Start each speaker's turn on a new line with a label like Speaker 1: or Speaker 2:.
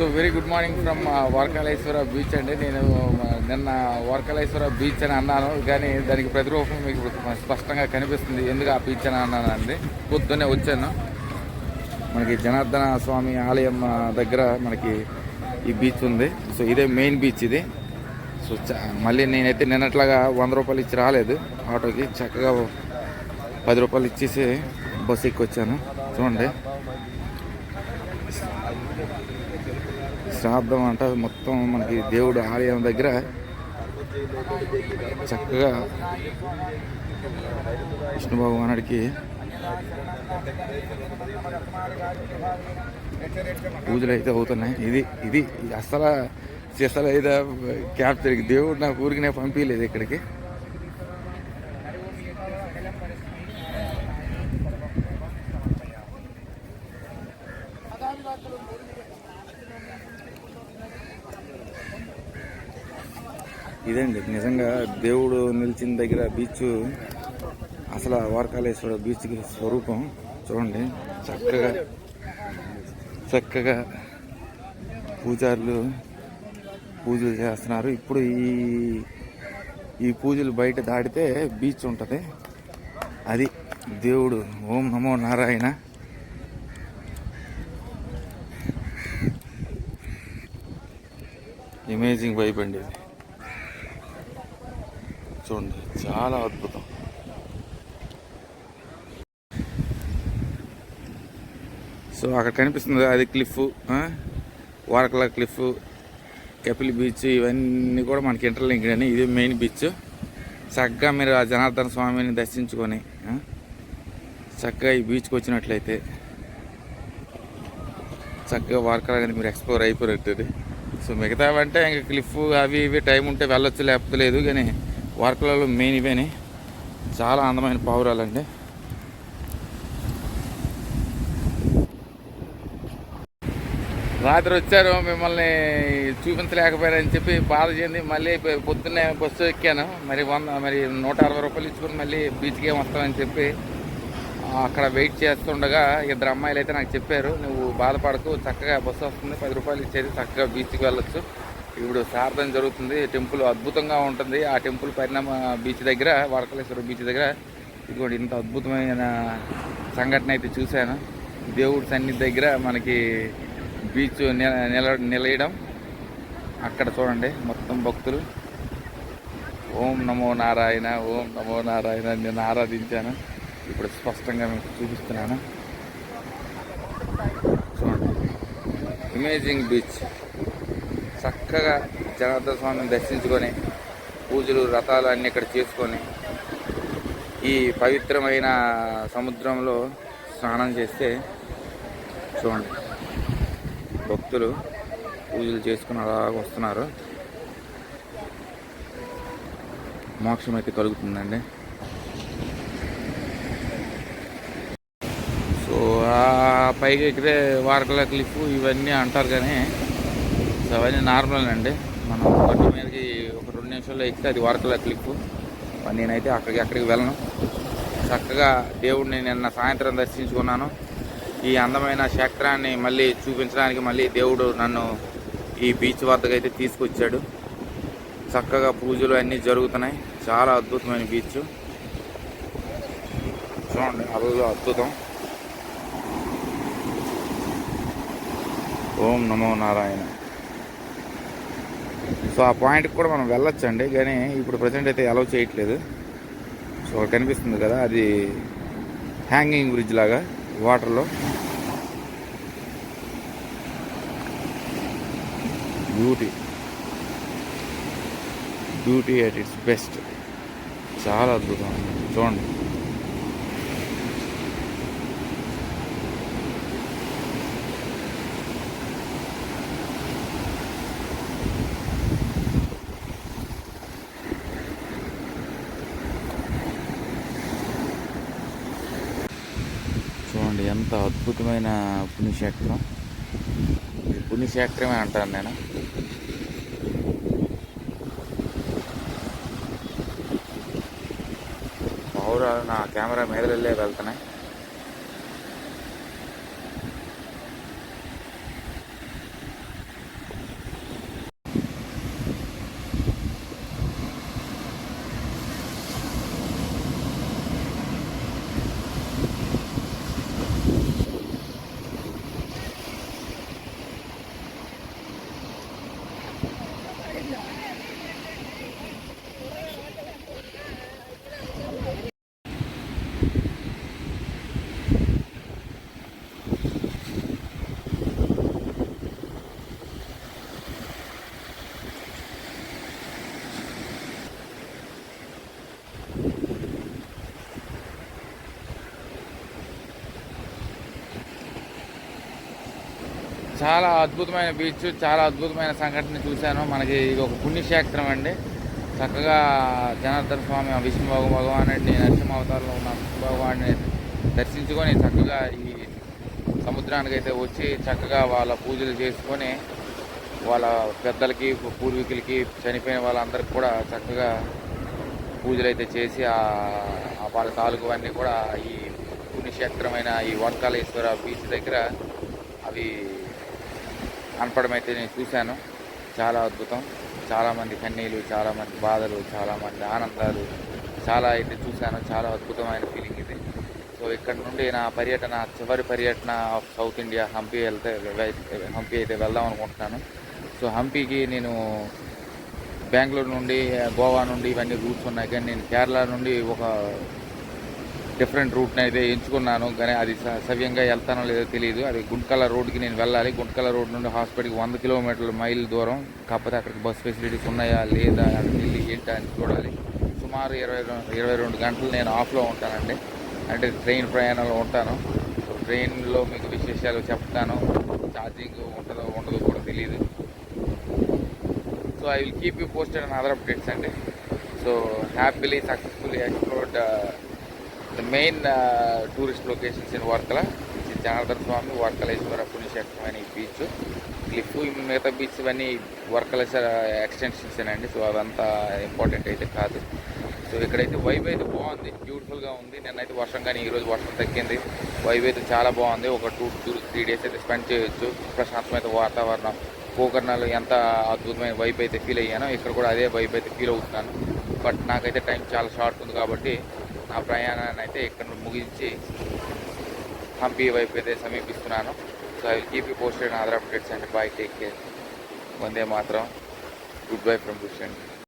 Speaker 1: So very good morning from Varkaleshwara beach అండి. నేను నిన్న వర్కాలేశ్వర బీచ్ అని అన్నాను. కానీ దానికి ప్రతిరూపం మీకు స్పష్టంగా కనిపిస్తుంది. ఎందుకు ఆ బీచ్ అని అన్నాను అండి పొద్దున్నే వచ్చాను. మనకి జనార్దన స్వామి ఆలయం దగ్గర మనకి ఈ బీచ్ ఉంది. సో ఇదే మెయిన్ బీచ్ ఇది. సో మళ్ళీ నేనైతే నిన్నట్లాగా వంద రూపాయలు ఇచ్చి రాలేదు. ఆటోకి చక్కగా పది రూపాయలు ఇచ్చేసి బస్సు ఎక్కొచ్చాను. చూడండి. శ్రాద్ధం అంట. మొత్తం మనకి దేవుడు ఆలయం దగ్గర చక్కగా విష్ణు భగవానుడికి పూజలు అయితే అవుతున్నాయి. ఇది ఇది అసలు అసలు అయితే క్యాప్చర్ దేవుడు నాకు నేను పంపించలేదు ఇక్కడికి. ఇదండి. నిజంగా దేవుడు నిలిచిన దగ్గర బీచ్ అసలు వారకాలేశ్వర బీచ్కి స్వరూపం. చూడండి. చక్కగా చక్కగా పూజారులు పూజలు చేస్తున్నారు. ఇప్పుడు ఈ ఈ పూజలు బయట దాటితే బీచ్ ఉంటుంది. అది దేవుడు. ఓం నమో నారాయణ. ఇమేజింగ్ వైబ్ అండి ఇది. చూడండి చాలా అద్భుతం. సో అక్కడ కనిపిస్తుంది అది cliff Varkala cliff Kappil beach ఇవన్నీ కూడా మనకి ఇంటర్లింక్ అని ఇది మెయిన్ బీచ్ చక్కగా మీరు ఆ జనార్దన స్వామిని దర్శించుకొని చక్కగా ఈ బీచ్కి వచ్చినట్లయితే చక్కగా వారకల కానీ మీరు ఎక్స్ప్లోర్ అయిపోయినట్టు సో మిగతావంటే ఇంకా క్లిఫ్ అవి ఇవి టైం ఉంటే వెళ్ళొచ్చు లేకపోతే లేదు కానీ వర్కలలో మెయిన్ ఇవేని. చాలా అందమైన పావురాలండి. రాత్రి వచ్చారు మిమ్మల్ని చూపించలేకపోయారని చెప్పి బాధ చెంది మళ్ళీ పొద్దున్నే బస్సు ఎక్కాను. మరి వంద మరి నూట అరవై రూపాయలు ఇచ్చుకొని మళ్ళీ బీచ్కే వస్తామని చెప్పి అక్కడ వెయిట్ చేస్తుండగా ఇద్దరు అమ్మాయిలు అయితే నాకు చెప్పారు నువ్వు బాధపడకు చక్కగా బస్సు వస్తుంది పది రూపాయలు ఇచ్చేది చక్కగా బీచ్కి వెళ్ళొచ్చు. ఇప్పుడు శారదం జరుగుతుంది టెంపుల్ అద్భుతంగా ఉంటుంది. ఆ టెంపుల్ పరిణామ బీచ్ దగ్గర వరకలేశ్వర బీచ్ దగ్గర ఇదిగోండి ఇంత అద్భుతమైన సంఘటన అయితే చూశాను. దేవుడి సన్నిధి దగ్గర మనకి బీచ్ నిల నిల- నిలయడం. అక్కడ చూడండి మొత్తం భక్తులు. ఓం నమో నారాయణ ఓం నమో నారాయణ అని నేను ఆరాధించాను. ఇప్పుడు స్పష్టంగా మీకు చూపిస్తున్నాను. చూడండి. ఇమేజింగ్ బీచ్ చక్కగా జనార్దన స్వామిని దర్శించుకొని పూజలు రథాలు అన్నీ ఇక్కడ చేసుకొని ఈ పవిత్రమైన సముద్రంలో స్నానం చేస్తే చూడండి. భక్తులు పూజలు చేసుకుని అలాగా వస్తున్నారు. మోక్షం అయితే కలుగుతుందండి. సో ఆ పైకి ఎక్కితే వారకల క్లిఫ్ ఇవన్నీ అంటారు కానీ సో అవన్నీ నార్మల్ అండి. మనం గట్టు మీదకి ఒక రెండు నిమిషాల్లో ఎక్కితే అది వరకల క్లిఫ్ నేనైతే అక్కడికి అక్కడికి వెళ్ళను. చక్కగా దేవుడిని నిన్న సాయంత్రం దర్శించుకున్నాను. ఈ అందమైన క్షేత్రాన్ని మళ్ళీ చూపించడానికి మళ్ళీ దేవుడు నన్ను ఈ బీచ్ వద్దకు అయితే తీసుకొచ్చాడు. చక్కగా పూజలు అన్నీ జరుగుతున్నాయి. చాలా అద్భుతమైన బీచ్. చూడండి అలలో అద్భుతం. ఓం నమో నారాయణ. సో ఆ పాయింట్కి కూడా మనం వెళ్ళొచ్చండి. కానీ ఇప్పుడు ప్రజెంట్ అయితే అలౌ చేయట్లేదు. సో కనిపిస్తుంది కదా అది హ్యాంగింగ్ బ్రిడ్జ్ లాగా వాటర్లో beauty beauty at its best చాలా అద్భుతం. చూడండి. చూడండి ఎంత అద్భుతమైన పుణ్యక్షేత్రం. పుణ్యక్షేత్రమే అంటాను నేను. పౌరాలు నా కెమెరా మీద వెళ్ళే వెళ్తున్నాయి. చాలా అద్భుతమైన బీచ్ చాలా అద్భుతమైన సంఘటన చూశాను. మనకి ఇది ఒక పుణ్యక్షేత్రం అండి. చక్కగా జనార్దన స్వామి ఆ విష్ణు భగవానుడిని నరసింహావతారంలో ఉన్న విష్ణు భగవాన్ని దర్శించుకొని చక్కగా ఈ సముద్రానికి అయితే వచ్చి చక్కగా వాళ్ళ పూజలు చేసుకొని వాళ్ళ పెద్దలకి పూర్వీకులకి చనిపోయిన వాళ్ళందరికీ కూడా చక్కగా పూజలు అయితే చేసి ఆ వాళ్ళ తాలూకు అన్నీ కూడా ఈ పుణ్యక్షేత్రమైన ఈ వంకాళేశ్వర బీచ్ దగ్గర అవి కనపడం అయితే నేను చూశాను. చాలా అద్భుతం. చాలామంది కన్నీళ్ళు చాలామంది బాధలు చాలామంది ఆనందాలు చాలా అయితే చూశాను. చాలా అద్భుతమైన ఫీలింగ్ ఇది. సో ఇక్కడ నుండి నా పర్యటన చివరి పర్యటన ఆఫ్ సౌత్ ఇండియా హంపి వెళ్తే హంపి అయితే వెళ్దాం అనుకుంటున్నాను. సో హంపీకి నేను బెంగళూరు నుండి గోవా నుండి ఇవన్నీ రూట్స్ ఉన్నాయి. కానీ నేను కేరళ నుండి ఒక డిఫరెంట్ రూట్ని అయితే ఎంచుకున్నాను. కానీ అది సవ్యంగా వెళ్తానో లేదో తెలియదు అది గుంటకల రోడ్కి నేను వెళ్ళాలి. గుంటకల రోడ్ నుండి హాస్పిటల్కి వంద కిలోమీటర్ల మైల్ దూరం. కాకపోతే అక్కడికి బస్ ఫెసిలిటీస్ ఉన్నాయా లేదా అక్కడికి వెళ్ళి ఏంటా అని చూడాలి. సుమారు ఇరవై ఇరవై రెండు గంటలు నేను ఆఫ్లో ఉంటానండి. అంటే ట్రైన్ ప్రయాణంలో ఉంటాను. సో ట్రైన్లో మీకు విశేషాలు చెప్తాను. ఛార్జింగ్ ఉంటుందో ఉండదో కూడా తెలియదు so I will keep you posted and other updates అండి. So happily successfully explored the main tourist locations in Varkala Janardhana Swami Varkaleshwara పుణ్యక్షేత్రం అని బీచ్ క్లిఫ్ మిగతా బీచ్ ఇవన్నీ వర్కల ఎక్స్టెన్షన్స్ అండి సో అదంతా ఇంపార్టెంట్ అయితే కాదు. సో ఇక్కడైతే వైబ్ అయితే బాగుంది. బ్యూటిఫుల్గా ఉంది. నిన్నైతే వర్షం కానీ ఈరోజు వర్షం తగ్గింది. వైబ్ అయితే చాలా బాగుంది. ఒక టూ టూ త్రీ డేస్ అయితే స్పెండ్ చేయొచ్చు. ప్రశాంతమైన వాతావరణం. గోకర్ణాలు ఎంత అద్భుతమైన వైబ్ అయితే ఫీల్ అయ్యానో ఇక్కడ కూడా అదే వైబ్ అయితే ఫీల్ అవుతున్నాను. బట్ నాకైతే టైం చాలా షార్ట్ ఉంది కాబట్టి నా ప్రయాణాన్ని అయితే ఇక్కడ నుండి ముగించి హంపి వైపు అయితే సమీపిస్తున్నాను. So I will keep you posted other updates and bye take care వందే మాత్రం. Good buy from bush